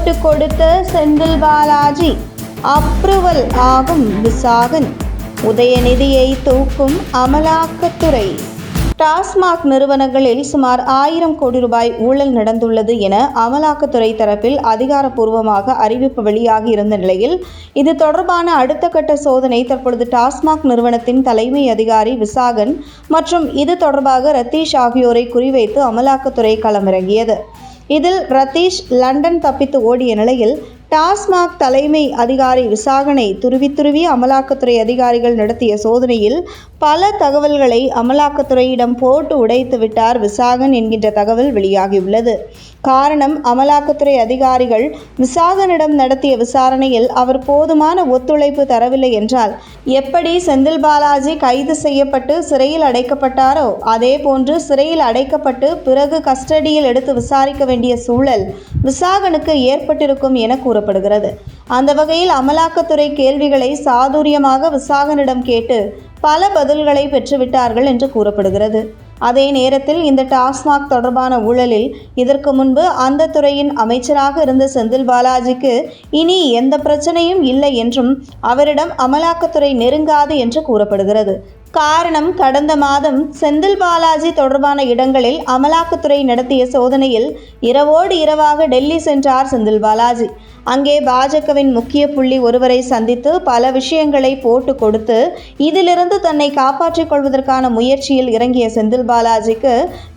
போட்டு கொடுத்த செந்தில் பாலாஜி அப்ரூவல் ஆகும் விசாகன். உதயநிதியை தூக்கும் அமலாக்கத்துறை. டாஸ்மாக் நிறுவனங்களில் சுமார் ஆயிரம் கோடி ரூபாய் ஊழல் நடந்துள்ளது என அமலாக்கத்துறை தரப்பில் அதிகாரப்பூர்வமாக அறிவிப்பு வெளியாகி இருந்த நிலையில் இது தொடர்பான அடுத்த கட்ட சோதனை தற்பொழுது டாஸ்மாக் நிறுவனத்தின் தலைமை அதிகாரி விசாகன் மற்றும் இது தொடர்பாக ரத்தீஷ் ஆகியோரை குறிவைத்து அமலாக்கத்துறை களமிறங்கியது. இதில் ரத்தீஷ் லண்டன் தப்பித்து ஓடிய நிலையில் டாஸ்மாக் தலைமை அதிகாரி விசாகனை துருவி துருவி அமலாக்கத்துறை அதிகாரிகள் நடத்திய சோதனையில் பல தகவல்களை அமலாக்கத்துறையிடம் போட்டு உடைத்து விட்டார் விசாகன் என்கின்ற தகவல் வெளியாகியுள்ளது. காரணம் அமலாக்கத்துறை அதிகாரிகள் விசாகனிடம் நடத்திய விசாரணையில் அவர் போதுமான ஒத்துழைப்பு தரவில்லை என்றால் எப்படி செந்தில் பாலாஜி கைது செய்யப்பட்டு சிறையில் அடைக்கப்பட்டாரோ அதே போன்று சிறையில் அடைக்கப்பட்டு பிறகு கஸ்டடியில் எடுத்து விசாரிக்க வேண்டிய சூழல் விசாகனுக்கு ஏற்பட்டிருக்கும் என கூறப்படுகிறது. அந்த வகையில் அமலாக்கத்துறை கேள்விகளை சாதுரியமாக விசாகனிடம் கேட்டு பல பதில்களை பெற்றுவிட்டார்கள் என்று கூறப்படுகிறது. அதே நேரத்தில் இந்த டாஸ்மாக் தொடர்பான ஊழலில் இதற்கு முன்பு அந்த துறையின் அமைச்சராக இருந்த செந்தில் பாலாஜிக்கு இனி எந்த பிரச்சனையும் இல்லை என்றும் அவரிடம் அமலாக்கத்துறை நெருங்காது என்று கூறப்படுகிறது. காரணம் கடந்த மாதம் செந்தில் பாலாஜி தொடர்பான இடங்களில் அமலாக்கத்துறை நடத்திய சோதனையில் இரவோடு இரவாக டெல்லி சென்றார் செந்தில் பாலாஜி. அங்கே பாஜகவின் முக்கிய புள்ளி ஒருவரை சந்தித்து பல விஷயங்களை போட்டு கொடுத்து இதிலிருந்து தன்னை காப்பாற்றிக் கொள்வதற்கான முயற்சியில் இறங்கிய செந்தில் பாலாஜிக்கு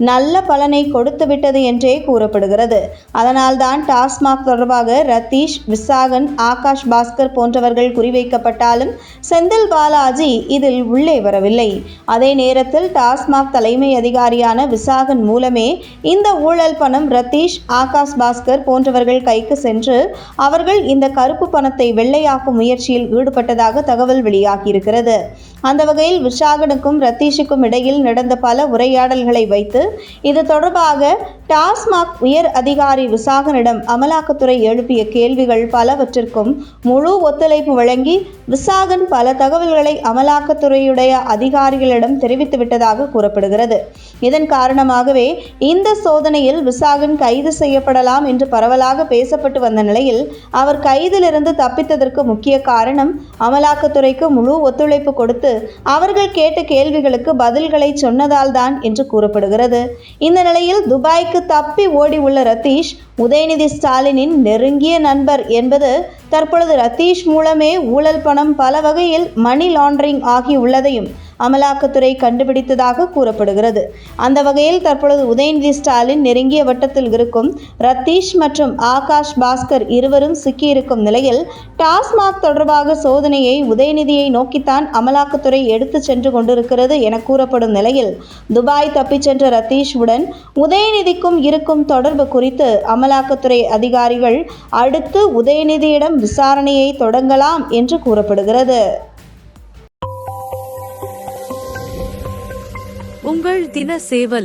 நல்ல பலனை கொடுத்து விட்டது என்றே கூறப்படுகிறது. அதனால்தான் டாஸ்மாக் தொடர்பாக ரத்தீஷ் விசாகன் ஆகாஷ் பாஸ்கர் போன்றவர்கள் குறிவைக்கப்பட்டாலும் செந்தில் பாலாஜி இதில் உள்ளே வரவில்லை அதே நேரத்தில் டாஸ்மாக் தலைமை அதிகாரியான விசாகன் மூலமே இந்த ஊழல் பணம் ரத்தீஷ் ஆகாஷ் பாஸ்கர் போன்றவர்கள் கைக்கு சென்று அவர்கள் இந்த கருப்பு பணத்தை வெள்ளையாக்கும் முயற்சியில் ஈடுபட்டதாக தகவல் வெளியாகியிருக்கிறது. அந்த வகையில் விசாகனுக்கும் ரத்தீஷுக்கும் இடையில் நடந்த பல உரையாடல்களை வைத்து இது தொடர்பாக டாஸ்மாக் உயர் அதிகாரி விசாகனிடம் அமலாக்கத்துறை எழுப்பிய கேள்விகள் பலவற்றிற்கும் முழு ஒத்துழைப்பு வழங்கி விசாகன் பல தகவல்களை அமலாக்கத்துறையுடைய அதிகாரிகளிடம் தெரிவித்து விட்டதாக கூறப்படுகிறது. இதன் காரணமாகவே இந்த சோதனையில் விசாகன் கைது செய்யப்படலாம் என்று பரவலாக பேசப்பட்டு வந்த நிலையில் அவர் கைதிலிருந்து தப்பித்ததற்கு முக்கிய காரணம் அமலாக்கத்துறைக்கு முழு ஒத்துழைப்பு கொடுத்து அவர்கள் கேட்ட கேள்விகளுக்கு பதில்களை சொன்னதால் தான் என்று கூறப்படுகிறது. இந்த நிலையில் துபாய்க்கு தப்பி ஓடி உள்ள ரத்தீஷ் உதயநிதி ஸ்டாலினின் நெருங்கிய நண்பர் என்பது தற்பொழுது ரத்தீஷ் மூலமே ஊழல் பணம் பல வகையில் மணி லாண்டரிங் ஆகியுள்ளதையும் அமலாக்கத்துறை கண்டுபிடித்ததாக கூறப்படுகிறது. அந்த வகையில் தற்பொழுது உதயநிதி ஸ்டாலின் நெருங்கிய வட்டத்தில் இருக்கும் ரத்தீஷ் மற்றும் ஆகாஷ் பாஸ்கர் இருவரும் சிக்கியிருக்கும் நிலையில் டாஸ்மாக் தொடர்பாக சோதனையை உதயநிதியை நோக்கித்தான் அமலாக்கத்துறை எடுத்து சென்று கொண்டிருக்கிறது என கூறப்படும் நிலையில் துபாய் தப்பிச் சென்ற ரத்தீஷ் உடன் உதயநிதிக்கும் இருக்கும் தொடர்பு குறித்து அமலாக்கத்துறை அதிகாரிகள் அடுத்து உதயநிதியிடம் விசாரணையை தொடங்கலாம் என்று கூறப்படுகிறது. உங்கள் தின சேவல்.